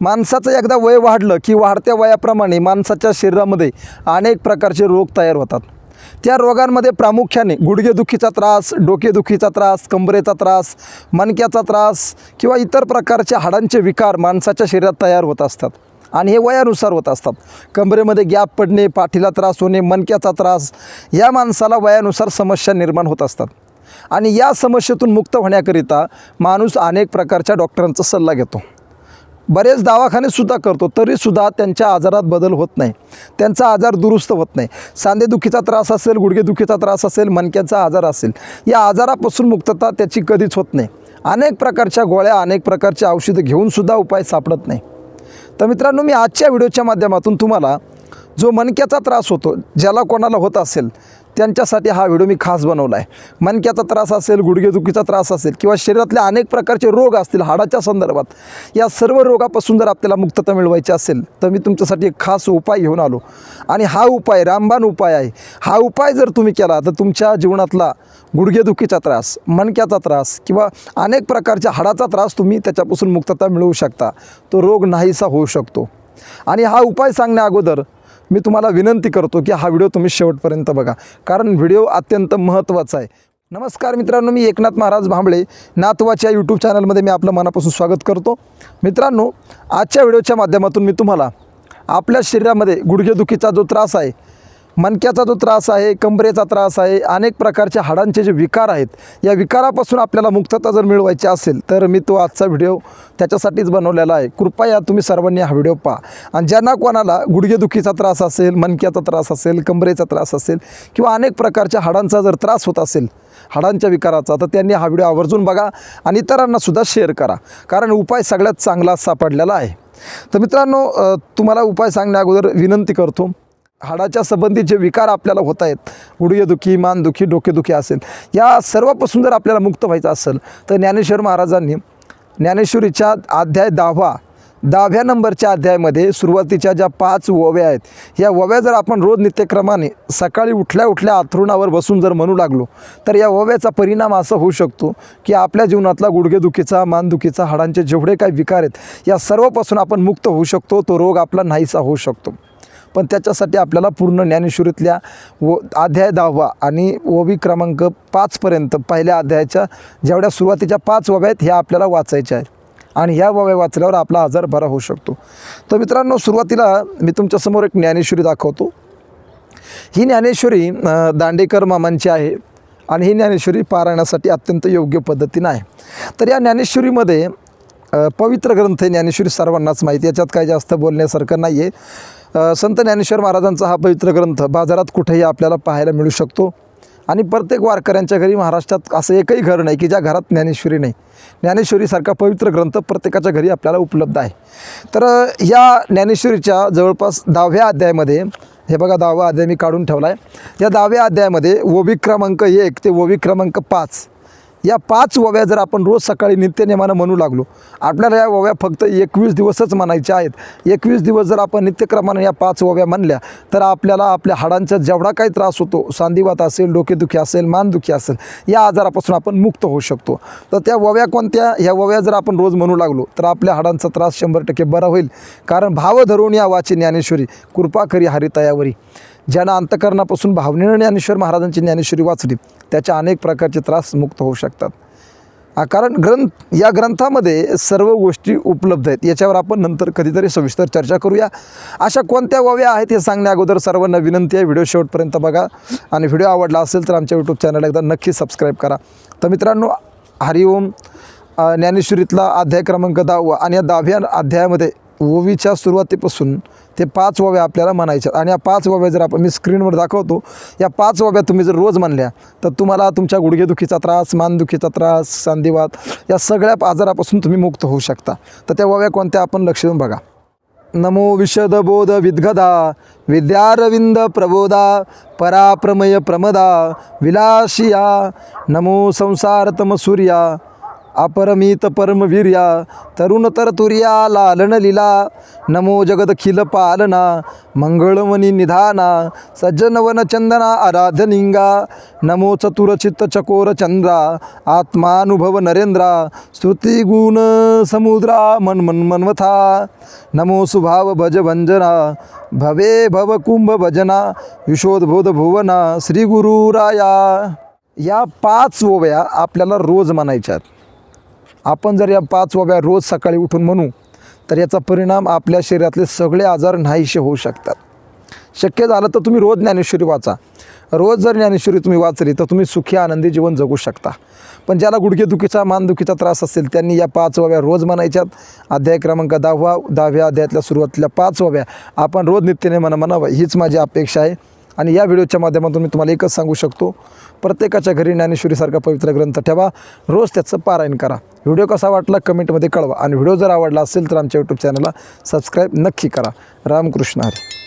माणसाचं एकदा वय वाढलं की वाढत्या वयाप्रमाणे माणसाच्या शरीरामध्ये अनेक प्रकारचे रोग तयार होतात. त्या रोगांमध्ये प्रामुख्याने गुडघेदुखीचा त्रास डोकेदुखीचा त्रास कंबरेचा त्रास मणक्याचा त्रास किंवा इतर प्रकारचे हाडांचे विकार माणसाच्या शरीरात तयार होत असतात आणि हे वयानुसार होत असतात. कंबरेमध्ये गॅप पडणे पाठीला त्रास होणे मणक्याचा त्रास या माणसाला वयानुसार समस्या निर्माण होत असतात. आणि या समस्येतून मुक्त होण्याकरिता माणूस अनेक प्रकारच्या डॉक्टरांचा सल्ला घेतो. बरेच दवाखानेसुद्धा करतो तरीसुद्धा त्यांच्या आजारात बदल होत नाही. त्यांचा आजार दुरुस्त होत नाही. सांधेदुखीचा त्रास असेल गुडघेदुखीचा त्रास असेल मणक्यांचा आजार असेल या आजारापासून मुक्तता त्याची कधीच होत नाही. अनेक प्रकारच्या गोळ्या अनेक प्रकारच्या औषधं घेऊनसुद्धा उपाय सापडत नाही. तर मित्रांनो मी आजच्या व्हिडिओच्या माध्यमातून तुम्हाला जो मणक्याचा त्रास होतो ज्याला कोणाला होत असेल त्यांच्यासाठी हा व्हिडिओ मी खास बनवला आहे. मणक्याचा त्रास असेल गुडघेदुखीचा त्रास असेल किंवा शरीरातले अनेक प्रकारचे रोग असतील हाडाच्या संदर्भात या सर्व रोगापासून जर आपल्याला मुक्तता मिळवायची असेल तर मी तुमच्यासाठी एक खास उपाय घेऊन आलो. आणि हा उपाय रामबाण उपाय आहे. हा उपाय जर तुम्ही केला तर तुमच्या जीवनातला गुडघेदुखीचा त्रास मणक्याचा त्रास किंवा अनेक प्रकारच्या हाडाचा त्रास तुम्ही त्याच्यापासून मुक्तता मिळवू शकता. तो रोग नाहीसा होऊ शकतो. आणि हा उपाय सांगण्या अगोदर मी तुम्हाला विनंती करतो की हा व्हिडिओ तुम्ही शेवटपर्यंत बघा. कारण व्हिडिओ अत्यंत महत्त्वाचा आहे. नमस्कार मित्रांनो मी एकनाथ महाराज भांबळे. नातवाच्या यूट्यूब चॅनलमध्ये मी आपलं मनापासून स्वागत करतो. मित्रांनो आजच्या व्हिडिओच्या माध्यमातून मी तुम्हाला आपल्या शरीरामध्ये गुडघेदुखीचा जो त्रास आहे मणक्याचा जो त्रास आहे कंबरेचा त्रास आहे अनेक प्रकारच्या हाडांचे जे विकार आहेत या विकारापासून आपल्याला मुक्तता जर मिळवायची असेल तर मी तो आजचा व्हिडिओ त्याच्यासाठीच बनवलेला आहे. कृपया तुम्ही सर्वांनी हा व्हिडिओ पहा. आणि ज्यांना कोणाला गुडघेदुखीचा त्रास असेल मणक्याचा त्रास असेल कंबरेचा त्रास असेल किंवा अनेक प्रकारच्या हाडांचा जर त्रास होत असेल हाडांच्या विकाराचा तर त्यांनी हा व्हिडिओ आवर्जून बघा आणि इतरांनासुद्धा शेअर करा. कारण उपाय सगळ्यात चांगला सापडलेला आहे. तर मित्रांनो तुम्हाला उपाय सांगण्या अगोदर विनंती करतो. हाडाच्या संबंधित जे विकार आपल्याला होत आहेत. गुडघेदुखी मानदुखी डोकेदुखी असेल. या सर्वापासून जर आपल्याला मुक्त व्हायचं असेल तर ज्ञानेश्वर महाराजांनी ज्ञानेश्वरीच्या अध्याय दहावा दहाव्या नंबरच्या अध्यायामध्ये सुरुवातीच्या ज्या पाच ओव्या आहेत या ओव्या जर आपण रोज नित्यक्रमाने सकाळी उठल्या उठल्या आथरुणावर बसून जर म्हणू लागलो तर या ओव्याचा परिणाम असा होऊ शकतो की आपल्या जीवनातला गुडघेदुखीचा मानदुखीचा हाडांचे जेवढे काही विकार आहेत या सर्वपासून आपण मुक्त होऊ शकतो तो रोग आपला नाहीसा होऊ शकतो. पण त्याच्यासाठी आपल्याला पूर्ण ज्ञानेश्वरीतल्या व अध्याय दहावा आणि ओवी क्रमांक पाचपर्यंत पहिल्या अध्यायाच्या जेवढ्या सुरुवातीच्या पाच वव्या आहेत ह्या आपल्याला वाचायच्या आहेत. आणि ह्या वव्या वाचल्यावर आपला आजार बरा होऊ शकतो. तर मित्रांनो सुरुवातीला मी तुमच्यासमोर एक ज्ञानेश्वरी दाखवतो. ही ज्ञानेश्वरी दांडेकर मामांची आहे आणि ही ज्ञानेश्वरी पारायणासाठी अत्यंत योग्य पद्धतीनं आहे. तर या ज्ञानेश्वरीमध्ये पवित्र ग्रंथ आहे ज्ञानेश्वरी सर्वांनाच माहिती याच्यात काही जास्त बोलण्यासारखं नाही आहे संत ज्ञानेश्वर महाराजांचा हा पवित्र ग्रंथ बाजारात कुठेही आपल्याला पाहायला मिळू शकतो. आणि प्रत्येक वारकऱ्यांच्या घरी महाराष्ट्रात असं एकही घर नाही की ज्या घरात ज्ञानेश्वरी नाही. ज्ञानेश्वरीसारखा पवित्र ग्रंथ प्रत्येकाच्या घरी आपल्याला उपलब्ध आहे. तर या ज्ञानेश्वरीच्या जवळपास दहाव्या अध्यायामध्ये हे बघा दहावा अध्याय मी काढून ठेवला आहे या दहाव्या अध्यायामध्ये ओवी क्रमांक एक ते ओवी क्रमांक पाच या पाच ओव्या जर आपण रोज सकाळी नित्यनेमानं म्हणू लागलो आपल्याला या ओव्या फक्त एकवीस दिवसच म्हणायच्या आहेत. एकवीस दिवस जर आपण नित्यक्रमानं या पाच ओव्या म्हणल्या तर आपल्याला आपल्या हाडांचा जेवढा काही त्रास होतो सांधिवात असेल डोकेदुखी असेल मानदुखी असेल या आजारापासून आपण मुक्त होऊ शकतो. तर त्या ओव्या कोणत्या? ह्या ओव्या जर आपण रोज म्हणू लागलो तर आपल्या हाडांचा त्रास शंभर टक्के बरा होईल. कारण भाव धरून या वाची ज्ञानेश्वरी कृपा करी हरितयावरी. ज्यानं अंतकरणापासून भावनेनं ज्ञानेश्वर महाराजांची ज्ञानेश्वरी वाचली त्याच्या अनेक प्रकारचे त्रास मुक्त होऊ शकतात. कारण ग्रंथ या ग्रंथामध्ये सर्व गोष्टी उपलब्ध आहेत. याच्यावर आपण नंतर कधीतरी सविस्तर चर्चा करूया. अशा कोणत्या ओव्या आहेत हे सांगण्या अगोदर सर्वांना विनंती आहे. व्हिडिओ शेवटपर्यंत बघा. आणि व्हिडिओ आवडला असेल तर आमच्या यूट्यूब चॅनल एकदा नक्की सबस्क्राईब करा. तर मित्रांनो हरिओम ज्ञानेश्वरीतला अध्याय क्रमांक दहावा आणि या दहाव्या अध्यायामध्ये ओवीच्या सुरुवातीपासून ते पाच ओव्या आपल्याला म्हणायच्या. आणि या पाच ओव्या जर आपण मी स्क्रीनवर दाखवतो या पाच ओव्या तुम्ही जर रोज म्हणल्या तर तुम्हाला तुमच्या गुडघेदुखीचा त्रास मानदुखीचा त्रास सांधिवात या सगळ्या आजारापासून तुम्ही मुक्त होऊ शकता. तर त्या ओव्या कोणत्या आपण लक्ष देऊन बघा. नमो विशदबोध विद्गदा विद्यारविंद प्रबोधा पराप्रमय प्रमदा विलाशिया नमो संसारतम सूर्या अपरमित परमवीर्या तरुण तरतुर्या लालन लीला नमो जगदखिल पालना मंगळमणी निधाना सज्जनवन चंदना आराधनिंगा नमो चतुरचित्त चकोर चंद्रा आत्मानुभव नरेंद्रा स्तुतिगुण समुद्रा मन मन मनवथा नमो सुभाव भज भंजना भवे भव कुंभ भजना विशोधबोध भुवना श्री गुरुराया या पाच ओव्या आपल्याला रोज म्हणायच्यात. आपण जर या पाच ओव्या रोज सकाळी उठून म्हणू तर याचा परिणाम आपल्या शरीरातले सगळे आजार नाहीसे होऊ शकतात. शक्य झालं तर तुम्ही रोज ज्ञानेश्वरी वाचा. रोज जर ज्ञानेश्वरी तुम्ही वाचली तर तुम्ही सुखी आनंदी जीवन जगू शकता. पण ज्याला गुडघेदुखीचा मानदुखीचा त्रास असेल त्यांनी या पाच ओव्या रोज म्हणायच्यात. अध्याय क्रमांक दहावा दहाव्या अध्यायातल्या सुरुवातीला पाच ओव्या आपण रोज नित्यने म्हणा म्हणावं हीच माझी अपेक्षा आहे. आणि या व्हिडिओच्या माध्यमातून मी तुम्हाला एकच सांगू शकतो प्रत्येकाच्या घरी ज्ञानेश्वरीसारखा पवित्र ग्रंथ ठेवा रोज त्याचं पारायण करा. व्हिडिओ कसा वाटला कमेंटमध्ये कळवा आणि व्हिडिओ जर आवडला असेल तर आमच्या यूट्यूब चॅनलला सबस्क्राईब नक्की करा. रामकृष्ण हरी.